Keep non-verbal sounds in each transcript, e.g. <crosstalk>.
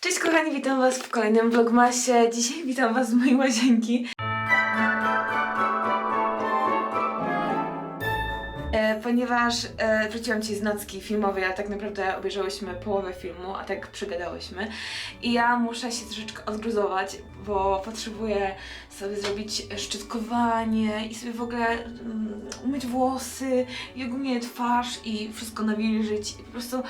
Cześć kochani, witam was w kolejnym vlogmasie. Dzisiaj witam was z mojej łazienki. E, ponieważ e, wróciłam ci z nocki filmowej, a tak naprawdę obejrzałyśmy połowę filmu, a tak przygadałyśmy. I ja muszę się troszeczkę odgruzować, bo potrzebuję sobie zrobić szczytkowanie i sobie w ogóle mm, umyć włosy i ogólnie twarz i wszystko nawilżyć i po prostu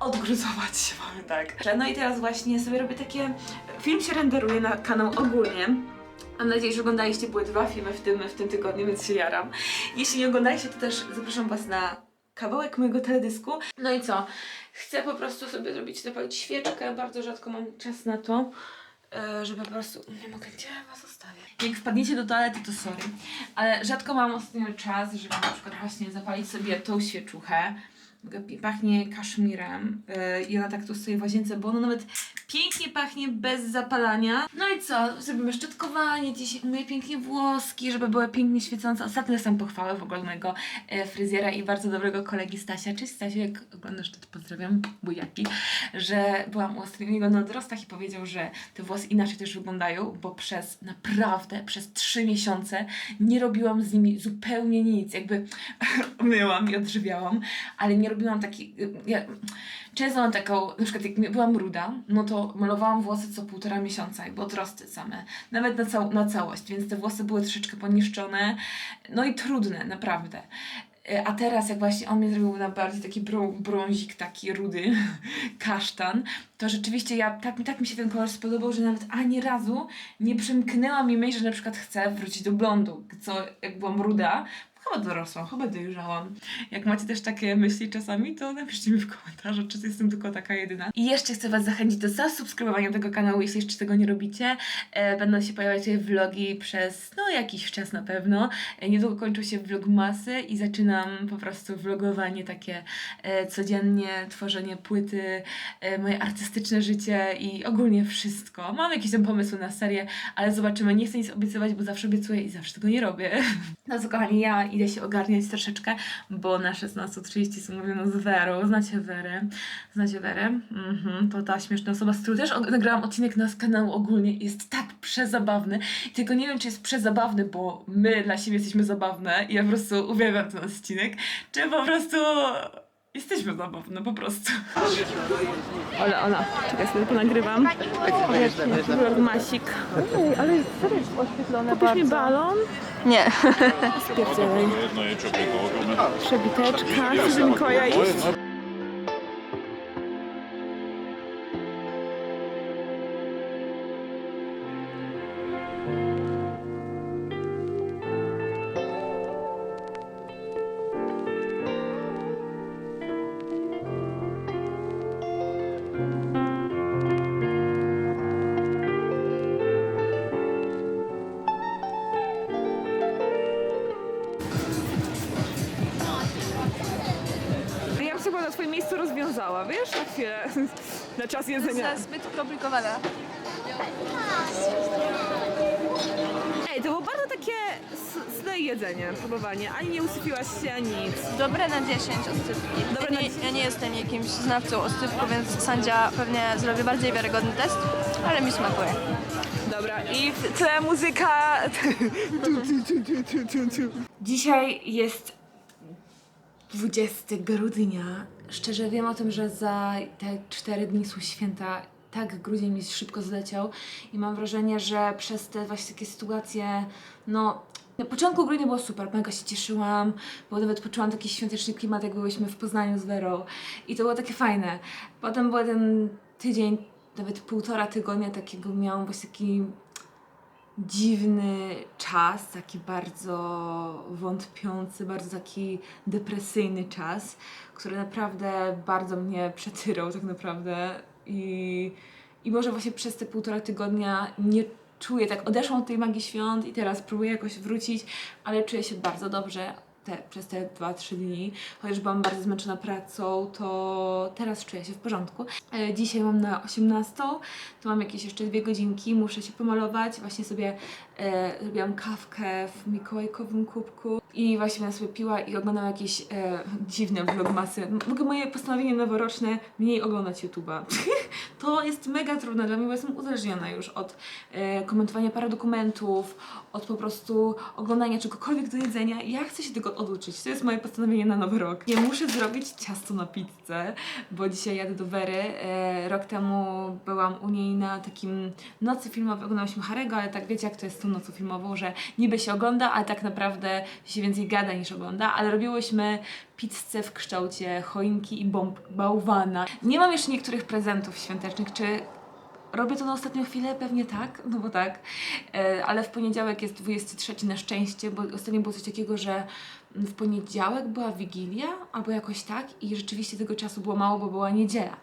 odgruzować się, <laughs> mamy tak. No i teraz właśnie sobie robię takie... Film się renderuje na kanał ogólnie. Mam nadzieję, że oglądaliście, były dwa filmy w tym, w tym tygodniu, więc się jaram. Jeśli nie oglądaliście, to też zapraszam Was na kawałek mojego teledysku. No i co? Chcę po prostu sobie zrobić, zapalić świeczkę, bardzo rzadko mam czas na to, e, żeby po prostu... Nie mogę, gdzie Was zostawię? Jak wpadniecie do toalety, to sorry. Ale rzadko mam ostatnio czas, żeby na przykład właśnie zapalić sobie tą świeczuchę. Pachnie kaszmirem yy, i ona tak tu stoi w łazience, bo ona nawet pięknie pachnie bez zapalania. No i co? Zrobimy szczotkowanie, dziś umyję pięknie włoski, żeby były pięknie świecące. Ostatnio dostałam pochwałę w ogóle mojego e, fryzjera i bardzo dobrego kolegi Stasia. Cześć Stasiu, jak oglądasz to, pozdrawiam, bujaki, że byłam u ostatniego na odrostach i powiedział, że te włosy inaczej też wyglądają, bo przez naprawdę, przez trzy miesiące nie robiłam z nimi zupełnie nic. Jakby <laughs> myłam i odżywiałam, ale nie robiłam takiej... Ja, często mam taką, na przykład jak byłam ruda, no to malowałam włosy co półtora miesiąca, jakby odrosty same, nawet na, cał na całość, więc te włosy były troszeczkę poniszczone, no i trudne, naprawdę. E, A teraz, jak właśnie on mnie zrobił na bardziej taki brą, brązik, taki rudy, <laughs> kasztan, to rzeczywiście ja, tak, tak mi się ten kolor spodobał, że nawet ani razu nie przemknęła mi myśl, że na przykład chcę wrócić do blondu, co jak byłam ruda, chyba dorosłam, chyba dojrzałam. Jak macie też takie myśli czasami, to napiszcie mi w komentarzu, czy jestem tylko taka jedyna. I jeszcze chcę Was zachęcić do zasubskrybowania tego kanału, jeśli jeszcze tego nie robicie. E, będą się pojawiać vlogi przez, no, jakiś czas na pewno. E, niedługo kończą się vlogmasy i zaczynam po prostu vlogowanie takie e, codziennie, tworzenie płyty, moje artystyczne życie i ogólnie wszystko. Mam jakieś tam pomysły na serię, ale zobaczymy. Nie chcę nic obiecywać, bo zawsze obiecuję i zawsze tego nie robię. <laughs> No co kochani, ja idę się ogarniać troszeczkę, bo na 16.30 są mówione z Werą. Znacie Werę? Znacie Werę? Mhm, to ta śmieszna osoba, z którą też nagrałam odcinek na kanału ogólnie. Jest tak przezabawny. Tylko nie wiem, czy jest przezabawny, bo my dla siebie jesteśmy zabawne i ja po prostu uwielbiam ten odcinek, czy po prostu jesteśmy zabawne, po prostu. Ola, Ola, czekaj sobie ponagrywam. Masik. Ej, ale serio jest oświetlone Kupisz mi balon? Nie. Spierdzielaj. Przebiteczka. Chcesz do miejscu rozwiązała, wiesz? Na chwilę. Na czas jedzenia. Jest zbyt skomplikowana. Ej, to było bardzo takie s- złe jedzenie, próbowanie. Ani nie usypiłaś się, ani nic. Dobre na 10 oscypki. Dobre ja, na nie, 10. ja nie jestem jakimś znawcą oscypku, więc sędzia pewnie zrobi bardziej wiarygodny test, ale mi smakuje. Dobra, i w tle muzyka. <laughs> Dzisiaj jest 20 grudnia. Szczerze wiem o tym, że za te 4 dni są święta. Tak, grudzień mi szybko zleciał i mam wrażenie, że przez te właśnie takie sytuacje, no na początku grudnia było super, mega się cieszyłam, bo nawet poczułam taki świąteczny klimat, jak byłyśmy w Poznaniu z Werą i to było takie fajne. Potem był ten tydzień, nawet półtora tygodnia takiego miałam właśnie taki dziwny czas, taki bardzo wątpiący, bardzo taki depresyjny czas, który naprawdę bardzo mnie przetyrał tak naprawdę i, i może właśnie przez te półtora tygodnia nie czuję, tak odeszłam od tej magii świąt i teraz próbuję jakoś wrócić, ale czuję się bardzo dobrze. Te, przez te 2-3 dni, chociaż byłam bardzo zmęczona pracą, to teraz czuję się w porządku. E, Dzisiaj mam na 18, to mam jakieś jeszcze dwie godzinki, muszę się pomalować. Właśnie sobie e, zrobiłam kawkę w mikołajkowym kubku i właśnie będę sobie piła i oglądam jakieś e, dziwne vlogmasy. W ogóle moje postanowienie noworoczne, mniej oglądać YouTube'a. <laughs> to jest mega trudne dla mnie, bo jestem uzależniona już od e, komentowania paradokumentów, od po prostu oglądania czegokolwiek do jedzenia. Ja chcę się tego oduczyć. To jest moje postanowienie na nowy rok. Nie muszę zrobić ciasto na pizzę, bo dzisiaj jadę do Wery. E, rok temu byłam u niej na takim nocy filmowej, oglądałyśmy Harego, ale tak wiecie jak to jest z tą nocą filmową, że niby się ogląda, ale tak naprawdę się więcej gada niż ogląda, ale robiłyśmy pizzę w kształcie choinki i bomb bałwana. Nie mam jeszcze niektórych prezentów świątecznych, czy Robię to na ostatnią chwilę? Pewnie tak, <laughs> no bo tak. E, ale w poniedziałek jest 23 na szczęście, bo ostatnio było coś takiego, że w poniedziałek była Wigilia, albo jakoś tak i rzeczywiście tego czasu było mało, bo była niedziela.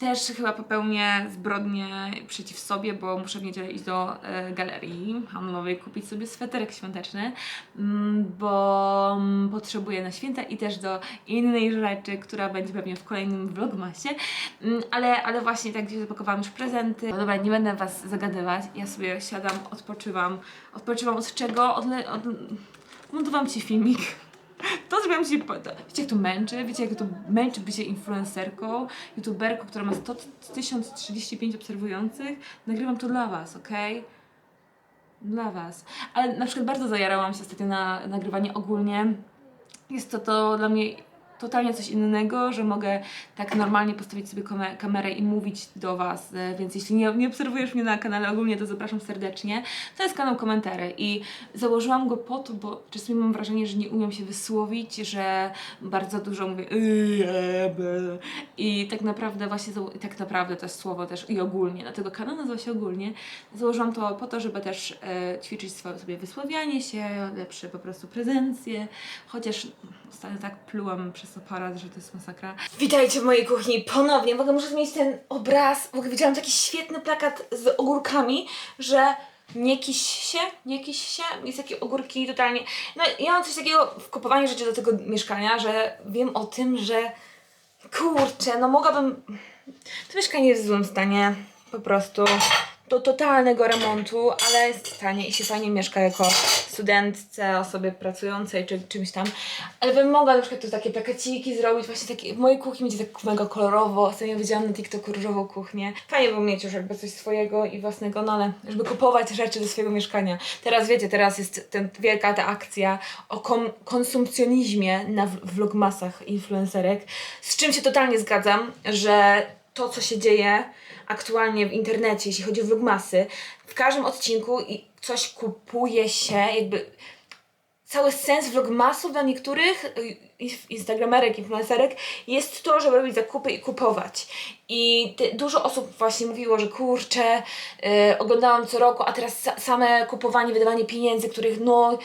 Też chyba popełnię zbrodnię przeciw sobie, bo muszę w niedzielę iść do e, galerii handlowej, kupić sobie sweterek świąteczny, mm, bo mm, potrzebuję na święta i też do innej rzeczy, która będzie pewnie w kolejnym vlogmasie. Mm, Ale, ale właśnie tak gdzieś zapakowałam już prezenty. No dobra, nie będę Was zagadywać. Ja sobie siadam, odpoczywam. Odpoczywam od czego? Od, od... Montowałam Ci filmik. To zrobiłam po- to- Wiecie jak to męczy? Wiecie jak to męczy bycie influencerką, youtuberką, która ma 100, 1035 obserwujących? Nagrywam to dla Was, okej? Dla Was. Ale na przykład bardzo zajarałam się ostatnio na nagrywanie ogólnie. Jest to, to dla mnie totalnie coś innego, że mogę tak normalnie postawić sobie kame- kamerę i mówić do Was, e, więc jeśli nie, nie obserwujesz mnie na kanale ogólnie, to zapraszam serdecznie. To jest kanał Komentary i założyłam go po to, bo czasami mam wrażenie, że nie umiem się wysłowić, że bardzo dużo mówię "Yy, e, be". i tak naprawdę właśnie, tak naprawdę to jest słowo też i ogólnie, dlatego kanał nazywa się ogólnie. Założyłam to po to, żeby też e, ćwiczyć sobie wysławianie się, lepsze po prostu prezencje, chociaż ostatnio tak plułam przez aparat, że to jest masakra. Witajcie w mojej kuchni ponownie. Ogóle muszę zmienić ten obraz. Widziałam taki świetny plakat z ogórkami, że nie kiś się, nie kiś się. Jest takie ogórki totalnie. No ja mam coś takiego w kupowaniu rzeczy do tego mieszkania, że wiem o tym, że kurczę, no mogłabym... To mieszkanie jest w złym stanie, po prostu do totalnego remontu, ale jest tanie i się fajnie mieszka jako studentce, osobie pracującej czy czymś tam. Ale bym mogła na przykład tu takie plakaciki zrobić, właśnie takie, w mojej kuchni będzie tak mega kolorowo. Ostatnio widziałam na TikToku różową kuchnię. Fajnie było mieć już jakby coś swojego i własnego, no ale żeby kupować rzeczy do swojego mieszkania. Teraz wiecie, teraz jest ten, wielka ta akcja o kom- konsumpcjonizmie na vlogmasach influencerek, z czym się totalnie zgadzam, że to, co się dzieje aktualnie w internecie, jeśli chodzi o vlogmasy, w każdym odcinku i coś kupuje się, jakby cały sens vlogmasów dla niektórych y, instagramerek, influencerek jest to, żeby robić zakupy i kupować. I ty, dużo osób właśnie mówiło, że kurczę, y, oglądałam co roku, a teraz sa- same kupowanie, wydawanie pieniędzy, których no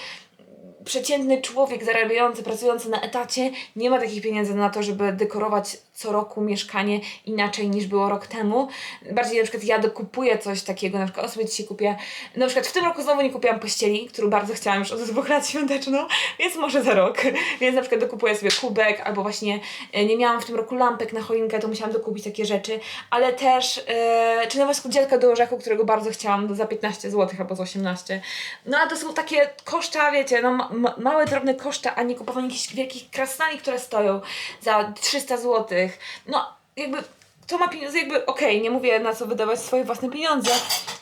przeciętny człowiek zarabiający, pracujący na etacie nie ma takich pieniędzy na to, żeby dekorować co roku mieszkanie inaczej niż było rok temu. Bardziej na przykład ja dokupuję coś takiego, na przykład o sobie dzisiaj kupię, na przykład w tym roku znowu nie kupiłam pościeli, którą bardzo chciałam już od dwóch lat świąteczną, więc może za rok. Więc na przykład dokupuję sobie kubek, albo właśnie e, nie miałam w tym roku lampek na choinkę, to musiałam dokupić takie rzeczy, ale też e, czy nawet skudzielka do orzechu, którego bardzo chciałam za 15 zł albo za 18. No a to są takie koszta, wiecie, no ma, małe, drobne koszta, a nie kupowanie jakichś wielkich krasnali, które stoją za 300 zł. No jakby kto ma pieniądze, jakby okej, nie mówię na co wydawać swoje własne pieniądze,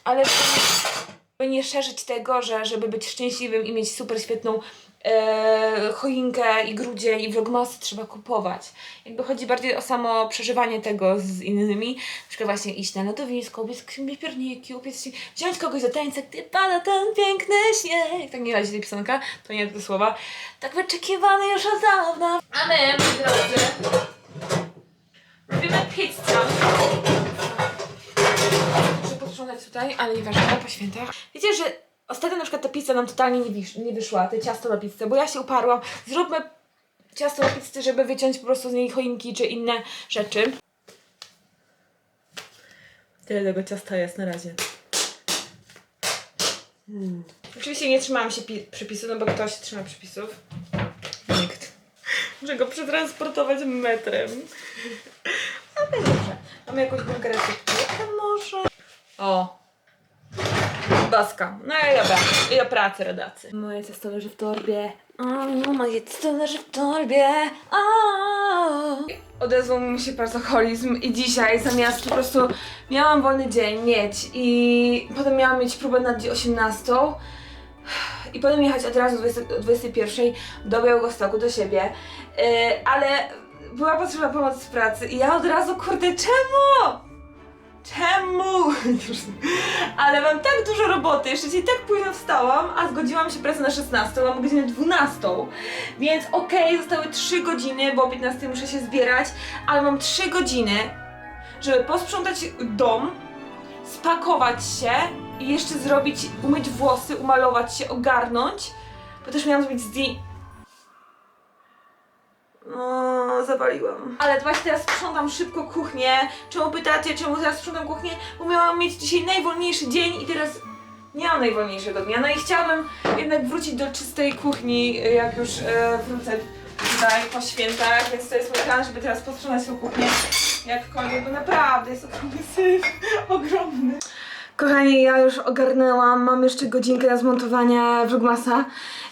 ale żeby nie szerzyć tego, że żeby być szczęśliwym i mieć super świetną e, choinkę i grudzień i vlogmasy trzeba kupować. Jakby chodzi bardziej o samo przeżywanie tego z innymi. Na przykład właśnie iść na lodowisko, upiec pierniki, upiec, wziąć kogoś za tańce, gdy pada ten piękny śnieg. Tak nie leci tej piosenka, to nie te słowa. Tak wyczekiwany już od dawna. A my, drodzy, robimy pizzę. Muszę posprzątać tutaj, ale nieważne, po świętach. Wiecie, że ostatnio na przykład ta pizza nam totalnie nie, wisz, nie wyszła, te ciasto na pizzę, bo ja się uparłam. Zróbmy ciasto na pizzę, żeby wyciąć po prostu z niej choinki czy inne rzeczy. Tyle tego ciasta jest na razie. Hmm. Oczywiście nie trzymałam się pi- przepisu, no bo kto się trzyma przepisów? Muszę go przetransportować metrem. Ale dobrze. Mamy jakąś szybko może? O. Baska. No i dobra. I do pracy, rodacy. Moje testo leży w torbie. O, moje testo leży w torbie. O. Odezwał mi się pracoholizm i dzisiaj zamiast po prostu miałam wolny dzień mieć i potem miałam mieć próbę na 18 i potem jechać od razu o 20 o 21 do Białegostoku do siebie, yy, ale była potrzebna pomoc w pracy i ja od razu, kurde, czemu? Czemu? <laughs> Ale mam tak dużo roboty, jeszcze dzisiaj tak późno wstałam, a zgodziłam się pracę na 16, mam godzinę 12. Więc okej, zostały 3 godziny, bo o 15 muszę się zbierać, ale mam 3 godziny, żeby posprzątać dom, spakować się i jeszcze zrobić, umyć włosy, umalować się, ogarnąć, bo też miałam zrobić zdjęcie. No, zawaliłam. Ale właśnie teraz sprzątam szybko kuchnię. Czemu pytacie, czemu teraz sprzątam kuchnię? Bo miałam mieć dzisiaj najwolniejszy dzień i teraz nie mam najwolniejszego dnia. No i chciałabym jednak wrócić do czystej kuchni, jak już e, wrócę tutaj po świętach, więc to jest mój plan, żeby teraz posprzątać tą kuchnię jakkolwiek, bo naprawdę jest ogromny syf, <laughs> ogromny. Kochani, ja już ogarnęłam, mam jeszcze godzinkę na zmontowanie vlogmasa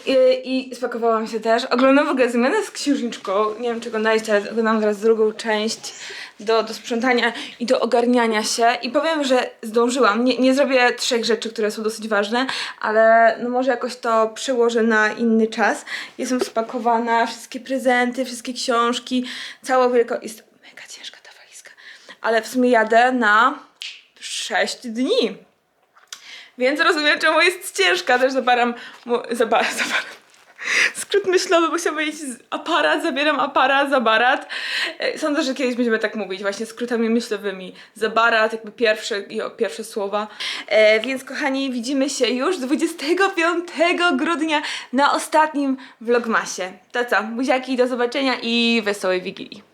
i, i spakowałam się też. Oglądam w ogóle zmianę z księżniczką, nie wiem czego najść, ale oglądam teraz drugą część do, do sprzątania i do ogarniania się i powiem, że zdążyłam. Nie, nie zrobię trzech rzeczy, które są dosyć ważne, ale no może jakoś to przełożę na inny czas. Jestem spakowana, wszystkie prezenty, wszystkie książki, cała wielko... Jest mega ciężka ta walizka, ale w sumie jadę na 6 dni. Więc rozumiem, czemu jest ciężka. Też zabaram. Mu, zaba, <laughs> zabaram. Skrót myślowy, musiał z- aparat, zabieram aparat, zabarat. E, Sądzę, że kiedyś będziemy tak mówić, właśnie skrótami myślowymi. Zabarat, jakby pierwsze, pierwsze słowa. E, więc kochani, widzimy się już 25 grudnia na ostatnim vlogmasie. To co, buziaki, do zobaczenia i wesołej Wigilii.